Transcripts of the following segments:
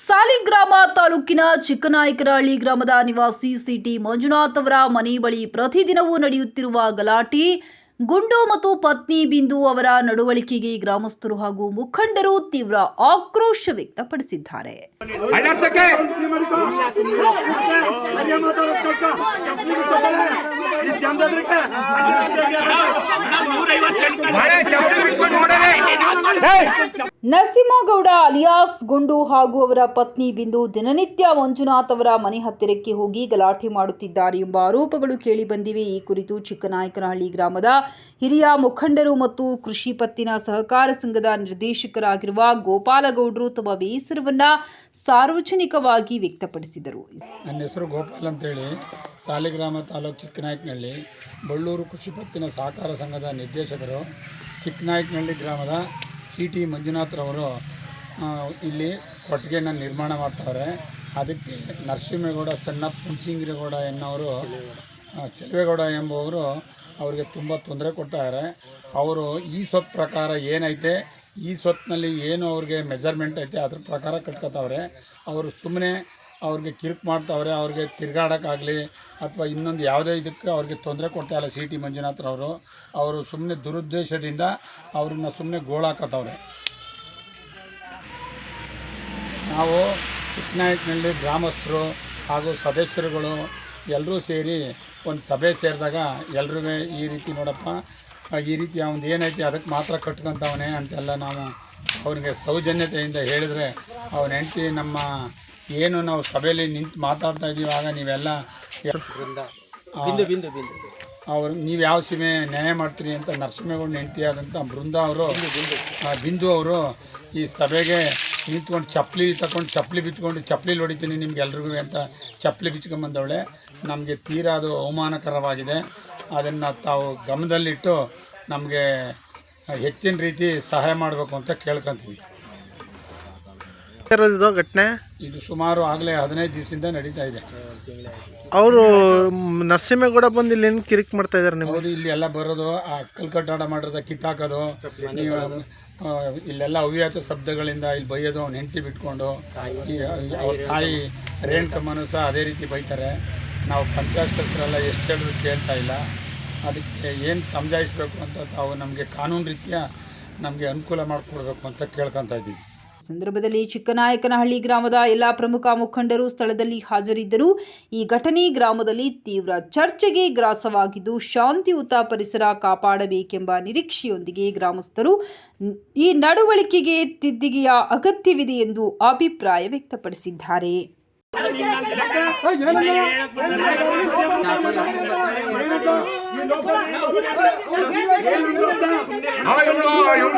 ಸಾಲಿಗ್ರಾಮ ತಾಲೂಕಿನ ಚಿಕ್ಕನಾಯಕರಹಳ್ಳಿ ಗ್ರಾಮದ ನಿವಾಸಿ ಸಿಟಿ ಮಂಜುನಾಥ್ ಅವರ ಮನೆ ಬಳಿ ಪ್ರತಿದಿನವೂ ನಡೆಯುತ್ತಿರುವ ಗಲಾಟೆ. ಗುಂಡು ಮತ್ತು ಪತ್ನಿ ಬಿಂದು ಅವರ ನಡವಳಿಕೆಗೆ ಗ್ರಾಮಸ್ಥರು ಹಾಗೂ ಮುಖಂಡರು ತೀವ್ರ ಆಕ್ರೋಶ ವ್ಯಕ್ತಪಡಿಸಿದ್ದಾರೆ ಅಳ್ಳರ್ಸಕ್ಕೆ ಮಳೆ ಚಪ್ಪಲಿ ಬಿಚ್ಕೊಂಡು ನೋಡೋಣ ನರಸಿಂಹಗೌಡ ಅಲಿಯಾಸ್ ಗುಂಡು ಹಾಗೂ ಅವರ ಪತ್ನಿ ಬಿಂದು ದಿನನಿತ್ಯ ಮಂಜುನಾಥ್ ಅವರ ಮನೆ ಹತ್ತಿರಕ್ಕೆ ಹೋಗಿ ಗಲಾಟೆ ಮಾಡುತ್ತಿದ್ದಾರೆ ಎಂಬ ಆರೋಪಗಳು ಕೇಳಿಬಂದಿವೆ ಈ ಕುರಿತು ಚಿಕ್ಕನಾಯಕನಹಳ್ಳಿ ಗ್ರಾಮದ ಹಿರಿಯ ಮುಖಂಡರು ಮತ್ತು ಕೃಷಿ ಪತ್ತಿನ ಸಹಕಾರ ಸಂಘದ ನಿರ್ದೇಶಕರಾಗಿರುವ ಗೋಪಾಲಗೌಡರು ತಮ್ಮ ಬೇಸರವನ್ನ ಸಾರ್ವಜನಿಕವಾಗಿ ವ್ಯಕ್ತಪಡಿಸಿದರು. ನನ್ನ ಹೆಸರು ಗೋಪಾಲ್ ಅಂತೇಳಿ. ಸಾಲಿಗ್ರಾಮ ತಾಲೂಕು ಚಿಕ್ಕನಾಯಕನಹಳ್ಳಿ. ಬಳ್ಳೂರು ಕೃಷಿ ಪತ್ತಿನ ಸಹಕಾರ ಸಂಘದ ನಿರ್ದೇಶಕರು. ಚಿಕ್ಕನಾಯಕನಹಳ್ಳಿ ಗ್ರಾಮದ ಸಿ ಟಿ ಮಂಜುನಾಥ್ರವರು ಇಲ್ಲಿ ಕೊಟ್ಟಿಗೆನ ನಿರ್ಮಾಣ ಮಾಡ್ತಾವ್ರೆ. ಅದಕ್ಕೆ ನರಸಿಂಹೇಗೌಡ, ಸಣ್ಣ ಪುಣ್ಸಿಂಗಿರಗೌಡ ಎನ್ನವರು ಚೆಲುವೇಗೌಡ ಎಂಬುವರು ಅವರಿಗೆ ತುಂಬ ತೊಂದರೆ ಕೊಡ್ತಾಯಿದ್ದಾರೆ ಅವರು ಈ ಸ್ವತ್ತು ಪ್ರಕಾರ ಏನೈತೆ, ಈ ಸ್ವತ್ತಿನಲ್ಲಿ ಏನು ಅವ್ರಿಗೆ ಮೆಜರ್ಮೆಂಟ್ ಐತೆ, ಅದ್ರ ಪ್ರಕಾರ ಕಟ್ಕೋತಾವ್ರೆ. ಅವರು ಸುಮ್ಮನೆ ಅವ್ರಿಗೆ ಕಿರಿಕ್ ಮಾಡ್ತಾವ್ರೆ, ಅವ್ರಿಗೆ ತಿರ್ಗಾಡೋಕ್ಕಾಗಲಿ ಅಥವಾ ಇನ್ನೊಂದು ಯಾವುದೇ ಇದಕ್ಕೆ ಅವ್ರಿಗೆ ತೊಂದರೆ ಕೊಡ್ತಾ ಇಲ್ಲ ಸಿ ಟಿ ಮಂಜುನಾಥ್ರವರು ಅವರು ಸುಮ್ಮನೆ ದುರುದ್ದೇಶದಿಂದ ಅವ್ರನ್ನ ಸುಮ್ಮನೆ ಗೋಳಾಕತ್ತವ್ರೆ. ನಾವು ಚಿಕ್ಕನಾಯಕನಹಳ್ಳಿ ಗ್ರಾಮಸ್ಥರು ಹಾಗೂ ಸದಸ್ಯರುಗಳು ಎಲ್ಲರೂ ಸೇರಿ ಒಂದು ಸಭೆ ಸೇರಿದಾಗ ಎಲ್ಲರೂ ಈ ರೀತಿ ನೋಡಪ್ಪ, ಈ ರೀತಿ ಅವನು ಏನೈತಿ ಅದಕ್ಕೆ ಮಾತ್ರ ಕಟ್ಕೊಂತವನೆ ಅಂತೆಲ್ಲ ನಾವು ಅವ್ರಿಗೆ ಸೌಜನ್ಯತೆಯಿಂದ ಹೇಳಿದರೆ ಅವನ ಹೆಂಡತಿ ನಮ್ಮ ಏನು ನಾವು ಸಭೆಯಲ್ಲಿ ನಿಂತು ಮಾತಾಡ್ತಾ ಇದ್ದೀವಿ ಆಗ ನೀವೆಲ್ಲ ಬಿಂದು ಬಿಂದು ಬಿಂದು. ಅವರು ನೀವು ಯಾವ ಸೀಮೆ ನ್ಯಾಯ ಮಾಡ್ತೀರಿ ಅಂತ ನರಸಿಂಹಗೌಡ ಹೆಂಡತಿ ಆದಂಥ ಬೃಂದ ಅವರು ಆ, ಬಿಂದು ಅವರು ಈ ಸಭೆಗೆ ನಿಂತ್ಕೊಂಡು ಚಪ್ಪಲಿ ತಗೊಂಡು ಚಪ್ಪಲಿ ಬಿಚ್ಕೊಂಡು ಚಪ್ಪಲಿ ಹೊಡಿತೀನಿ ನಿಮ್ಗೆ ಎಲ್ರಿಗೂ ಅಂತ ಚಪ್ಪಲಿ ಬಿಚ್ಕೊಂಬಂದವಳೆ. ನಮಗೆ ತೀರಾ ಅದು ಅವಮಾನಕರವಾಗಿದೆ. ಅದನ್ನು ತಾವು ಗಮನದಲ್ಲಿಟ್ಟು ನಮಗೆ ಹೆಚ್ಚಿನ ರೀತಿ ಸಹಾಯ ಮಾಡಬೇಕು ಅಂತ ಕೇಳ್ಕೊತೀವಿ ಇರೋದು ಘಟನೆ? ಇದು ಸುಮಾರು ಆಗಲೇ ಹದಿನೈದು ದಿವಸದಿಂದ ನಡೀತಾ ಇದೆ. ಅವರು ನರಸಿಂಹೇಗೌಡ ಬಂದು ಇಲ್ಲಿ ಏನು ಕಿರಿಕ್ ಮಾಡ್ತಾ ಇದಾರೆ ನೀವು ಇಲ್ಲಿ ಎಲ್ಲ ಬರೋದು ಆ ಕಲ್ಕಟ್ಟಾಟ ಮಾಡಿರೋದ ಕಿತ್ತಾಕೋದು ನೀವು ಇಲ್ಲೆಲ್ಲ ಅವ್ಯಾತ ಶಬ್ದಗಳಿಂದ ಇಲ್ಲಿ ಬೈಯೋದು ಅವ್ನ ಹೆಂಡತಿ ಬಿಟ್ಕೊಂಡು ಈ ಅವ್ರ ತಾಯಿ ರೇಣುಕಮ್ಮನೂ ಸಹ ಅದೇ ರೀತಿ ಬೈತಾರೆ. ನಾವು ಪಂಚಾಯತ್ ಸದಸ್ಯರೆಲ್ಲ ಎಷ್ಟು ಹೇಳಿದ್ರು ಕೇಳ್ತಾ ಇಲ್ಲ. ಅದಕ್ಕೆ ಏನು ಸಮಜಾಯಿಸ್ಬೇಕು ಅಂತ ತಾವು ನಮಗೆ ಕಾನೂನು ರೀತಿಯ ನಮಗೆ ಅನುಕೂಲ ಮಾಡಿಕೊಡ್ಬೇಕು ಅಂತ ಕೇಳ್ಕೊತಾ ಇದ್ದೀವಿ. ಸಂದರ್ಭದಲ್ಲಿ ಚಿಕ್ಕನಾಯಕನಹಳ್ಳಿ ಗ್ರಾಮದ ಎಲ್ಲ ಪ್ರಮುಖ ಮುಖಂಡರು ಸ್ಥಳದಲ್ಲಿ ಹಾಜರಿದ್ದರು ಈ ಘಟನೆ ಗ್ರಾಮದಲ್ಲಿ ತೀವ್ರ ಚರ್ಚೆಗೆ ಗ್ರಾಸವಾಗಿದ್ದು ಶಾಂತಿಯುತ ಪರಿಸರ ಕಾಪಾಡಬೇಕೆಂಬ ನಿರೀಕ್ಷೆಯೊಂದಿಗೆ ಗ್ರಾಮಸ್ಥರು ಈ ನಡವಳಿಕೆಗೆ ತಿದ್ದಿಗೆಯ ಅಗತ್ಯವಿದೆ ಎಂದು ಅಭಿಪ್ರಾಯ ವ್ಯಕ್ತಪಡಿಸಿದ್ದಾರೆ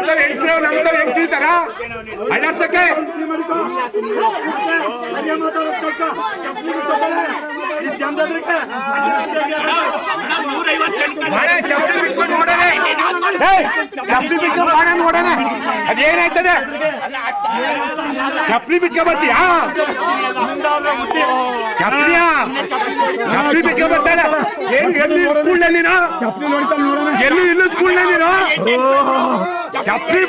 ತರ ಹೆಂಗ್ಸ್ರು ನಮ್ ತರ ಹೆಂಗ್ಸಿರ್ತಾರ ಮಳೆ ಚಪ್ಪಲಿ ಬಿಚ್ಕೊಂಡು ನೋಡೋಣ ಚಪ್ಪಲಿ ಬಿಚ್ಕೊಂಡು ಮಾಡೋಣ ನೋಡೋಣ ಅದೇನಾಯ್ತದೆ ಚಪ್ಪಲಿ ಬಿಚ್ಕೊ ಬರ್ತೀಯಾ ಚಪ್ಪಲಿಯಾ ಚಪ್ಪಲಿ ಬಿಚ್ಕೊ ಎಲ್ಲಿ ಸ್ಕೂಲ್ನಲ್ಲಿ ಎಲ್ಲಿ ಇಲ್ಲ ಸ್ಕೂಲ್ನಲ್ಲಿ ಚಪ್ಪಲಿ